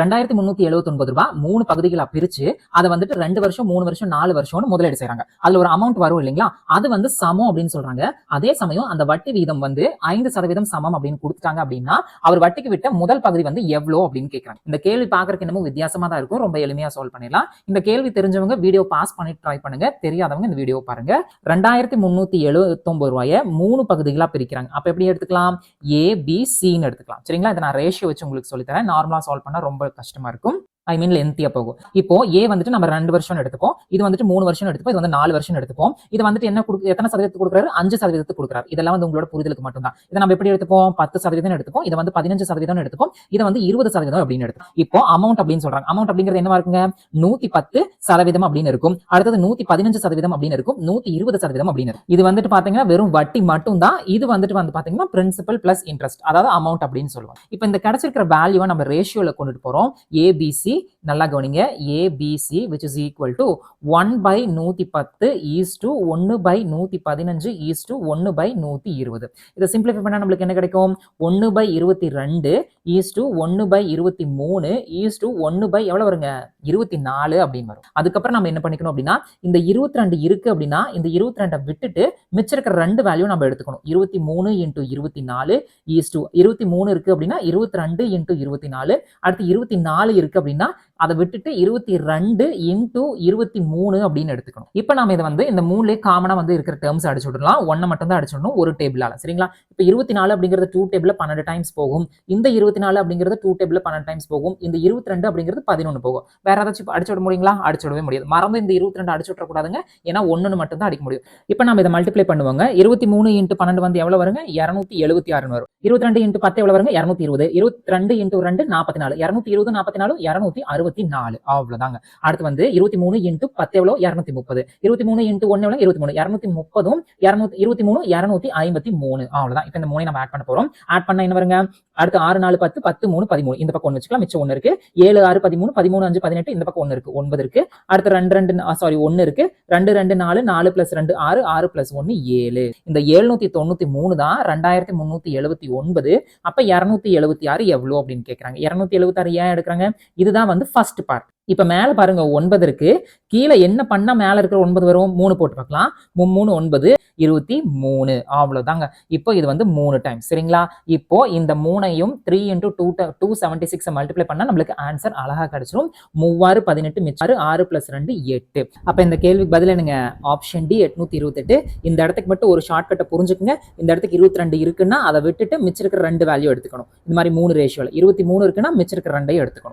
ரெண்டாயிரத்தி முன்னூத்தி எழுபத்தி ஒன்பது ரூபாய் மூணு பகுதிகளா பிரிச்சு அதை வந்துட்டு ரெண்டு வருஷம் மூணு வருஷம் நாலு வருஷம்னு முதலீடு செய்றாங்க. அதுல ஒரு அமௌண்ட் வரும் இல்லைங்களா? அது வந்து சமம் அப்படின்னு சொல்றாங்க. அதே சமயம் அந்த வட்டி வீதம் வந்து ஐந்து சதவீதம் சமம் அப்படின்னு கொடுத்துட்டாங்க அப்படின்னா அவர் வட்டிக்கு விட்ட முதல் பகுதி வந்து எவ்வளோ அப்படின்னு கேட்கறாங்க இந்த கேள்வி பாக்குறதுக்கு என்னமோ வித்தியாசமா தான் இருக்கும். ரொம்ப எளிமையா சால்வ் பண்ணிடலாம். இந்த கேள்வி தெரிஞ்சவங்க வீடியோ பாஸ் பண்ணி ட்ரை பண்ணுங்க. தெரியாதவங்க இந்த வீடியோ பாருங்க. ரெண்டாயிரத்தி முன்னூத்தி எழுபத்தொன்பது ரூபாய மூணு பகுதிகளா பிரிக்கிறாங்க. அப்ப எப்படி எடுத்துக்கலாம்? ஏ பி சின்னு எடுத்துக்கலாம். சரிங்களா? இதை நான் ரேஷியோ வச்சு உங்களுக்கு சொல்லித்தரேன். நார்மலா சால்வ் பண்ணா ரொம்ப கஷ்டமா இருக்கும். ஐ மீன் லென்த்தியா போகும். இப்போ ஏ வந்துட்டு நம்ம ரெண்டு வருஷம் எடுத்துப்போம். இது வந்துட்டு மூணு வருஷம் எடுத்துப்போம். இது வந்து நாலு வருஷம் எடுத்துப்போம். இது வந்துட்டு என்ன கொடுக்கு எத்தனை சதவீதத்துக்கு கொடுக்குறாரு? அஞ்சு சதவீதத்துக்கு கொடுக்குறாரு. இதெல்லாம் வந்து உங்களோட புரிதலுக்கு மட்டும் தான் இதை நம்ம எப்படி எடுத்துப்போம்? பத்து சதவீதம் எடுத்துப்போம். இதை வந்து பதினஞ்சு சதவீதம் எடுத்துப்போம். இதை வந்து இருபது சதவீதம் அப்படின்னு எடுத்துப்போம். இப்போ அமௌண்ட் அப்படின்னு சொல்றாங்க. அமௌண்ட் அப்படிங்கிறது என்னவா இருக்குங்க? நூத்தி பத்து சதவீதம் அப்படின்னு இருக்கும். அடுத்தது நூத்தி பதினஞ்சு சதவீதம் அப்படின்னு இருக்கும். நூத்தி இருபது சதவீதம் அப்படின்னு இருக்கும். இது வந்துட்டு பாத்தீங்கன்னா வெறும் வட்டி மட்டும் தான் இது வந்துட்டு வந்து பாத்தீங்கன்னா பிரின்சிபல் பிளஸ் இன்ட்ரெஸ்ட் அதாவது அமௌண்ட் அப்படின்னு சொல்லுவோம் இப்போ இந்த கிடைச்சிருக்கிற வேல்யூவை நம்ம ரேஷியோல கொண்டுட்டு போறோம். ஏபிசி நல்லா கவனிங்க. A B C which is equal to one by நூற்றி பத்து ஈஸ் டு ஒன்னு பை நூத்தி பதினஞ்சு ஈஸ் டு ஒன்னு பை நூத்தி இருபது. இதை சிம்பிளிஃபை பண்ணால் நம்மளுக்கு என்ன கிடைக்கும்? ஒன்னு பை இருபத்தி ரெண்டு ஈஸ் டு ஒன்னு பை இருபத்தி மூணு ஈஸ் டு ஒன்னு பை எவ்வளவு வருங்க? இருபத்தி நாலு அப்படின்னு வரும். அதுக்கப்புறம் நம்ம என்ன பண்ணிக்கணும் அப்படின்னா இந்த இருபத்தி ரெண்டு இருக்கு அப்படின்னா இந்த இருபத்தி ரெண்டை விட்டுட்டு மிச்சம் இருக்கிற ரெண்டு வேல்யூ நம்ம எடுத்துக்கணும். இருபத்தி மூணு இன்டூ இருபத்தி நாலு ஈஸ் டு இருபத்தி மூணு இருக்கு அப்படின்னா இருபத்தி ரெண்டு இன்டூ இருபத்தி நாலு அடுத்து இருபத்தி நாலு இருக்கு அப்படின்னா தான் அதை விட்டுட்டு இருபத்தி ரெண்டு இன்டூ இருபத்தி மூணு அப்படின்னு எடுத்துக்கணும். இப்போ நம்ம இதை வந்து இந்த மூணுலேயே காமனாக வந்து இருக்கிற டேர்ம்ஸ் அடிச்சு விடலாம் ஒன்றை மட்டும் தான் அடிச்சிடணும் ஒரு டேபிளால சரிங்களா? இப்போ இருபத்தி நாலு அப்படிங்கிறது டூ டேபிள் பன்னெண்டு டைம்ஸ் போகும். இந்த இருபத்தி நாலு அப்படிங்கிறது டூ டேபிள் பன்னெண்டு டைம்ஸ் போகும். இந்த இருபத்தி ரெண்டு அப்படிங்கிறது பதினொன்று போகும். வேற ஏதாச்சும் அடிச்சு விட முடியுங்களா? அடிச்சு விடவே முடியாது. மறந்து இந்த இருபத்தி ரெண்டு அடிச்சு விடக்கூடாதுங்க ஏன்னா ஒன்னு மட்டும் தான் அடிக்க முடியும். இப்போ நம்ம இதை மல்டிப்ளை பண்ணுவாங்க. இருபத்தி மூணு இன்ட்டு பன்னெண்டு வந்து எவ்வளோ வருங்க? இரநூத்தி எழுபத்தி ஆறுன்னு வரும். இருபத்தி ரெண்டு இன்ட்டு பத்து எவ்வளோ வருங்க? இரநூத்தி இருபது. இருபத்தி ரெண்டு இன்ட்டு ரெண்டு நாற்பத்தி நாலு. இரநூத்தி இருபது நாற்பத்தி நாலு இரநூத்தி அறுபது. அறுபத்தி நாலு. அவ்வளவுதாங்க. அடுத்து வந்து இருபத்தி மூணு இன்ட்டு பத்து எவ்வளோ இரநூத்தி முப்பது. இருபத்தி மூணு இன்ட்டு ஒன்று எவ்வளோ இருபத்தி மூணு. இரநூத்தி முப்பதும் இரநூத்தி இருபத்தி மூணு இரநூத்தி ஐம்பத்தி மூணு. அவ்வளவுதான். இப்போ இந்த மூணு நம்ம ஆட் பண்ண போறோம். ஆட் பண்ண என்ன வருங்க? அடுத்து ஆறு நாலு பத்து பத்து மூணு பதிமூணு. இந்த பக்கம் ஒன்று வச்சுக்கலாம். மிச்சம் ஒன்று இருக்கு. ஏழு ஆறு பதிமூணு பதிமூணு அஞ்சு பதினெட்டு இந்த பக்கம் ஒன்று இருக்கு. ஒன்பது இருக்கு. அடுத்து ரெண்டு ரெண்டு சாரி ஒன்று இருக்கு. ரெண்டு ரெண்டு நாலு நாலு பிளஸ் ரெண்டு ஆறு ஆறு பிளஸ் ஒன்று ஏழு. இந்த எழுநூத்தி தொண்ணூத்தி மூணு தான் ரெண்டாயிரத்தி முந்நூத்தி எழுபத்தி ஒன்பது. அப்ப இரநூத்தி எழுபத்தி ஆறு எவ்வளோ அப்படின்னு கேட்கறாங்க இரநூத்தி எழுபத்தி ஆறு ஏன் எடுக்கிறாங்க? இதுதான் வந்து ஃபர்ஸ்ட் பார்ட் இப்போ மேலே பாருங்க ஒன்பது இருக்கு. கீழே என்ன பண்ணால் மேலே இருக்கிற ஒன்பது வரும்? மூணு போட்டு பார்க்கலாம். மும்மூணு மூணு ஒன்பது இருபத்தி மூணு. அவ்வளோதாங்க இப்போ இது வந்து மூணு டைம் சரிங்களா? இப்போ இந்த மூணையும் three into two two seventy six multiply பண்ணால் நம்மளுக்கு ஆன்சர் அழகாக கிடைச்சிரும். மூவாறு பதினெட்டு மிச்சாறு ஆறு ப்ளஸ் ரெண்டு எட்டு. அப்போ இந்த கேள்விக்கு பதில் என்னங்க? ஆப்ஷன் டி எட்நூற்றி இருபத்தெட்டு. இந்த இடத்துக்கு மட்டும் ஒரு ஷார்ட்கட்டை புரிஞ்சுக்குங்க. இந்த இடத்துக்கு இருபத்தி ரெண்டு இருக்குன்னா அதை விட்டுட்டு மிச்சம் இருக்கிற ரெண்டு வேல்யூ எடுத்துக்கணும். இந்த மாதிரி மூணு ரேஷியோவில் இருபத்தி மூணு இருக்குன்னா மிச்சம் இருக்கிற ரெண்டையும் எடுத்துக்கணும்.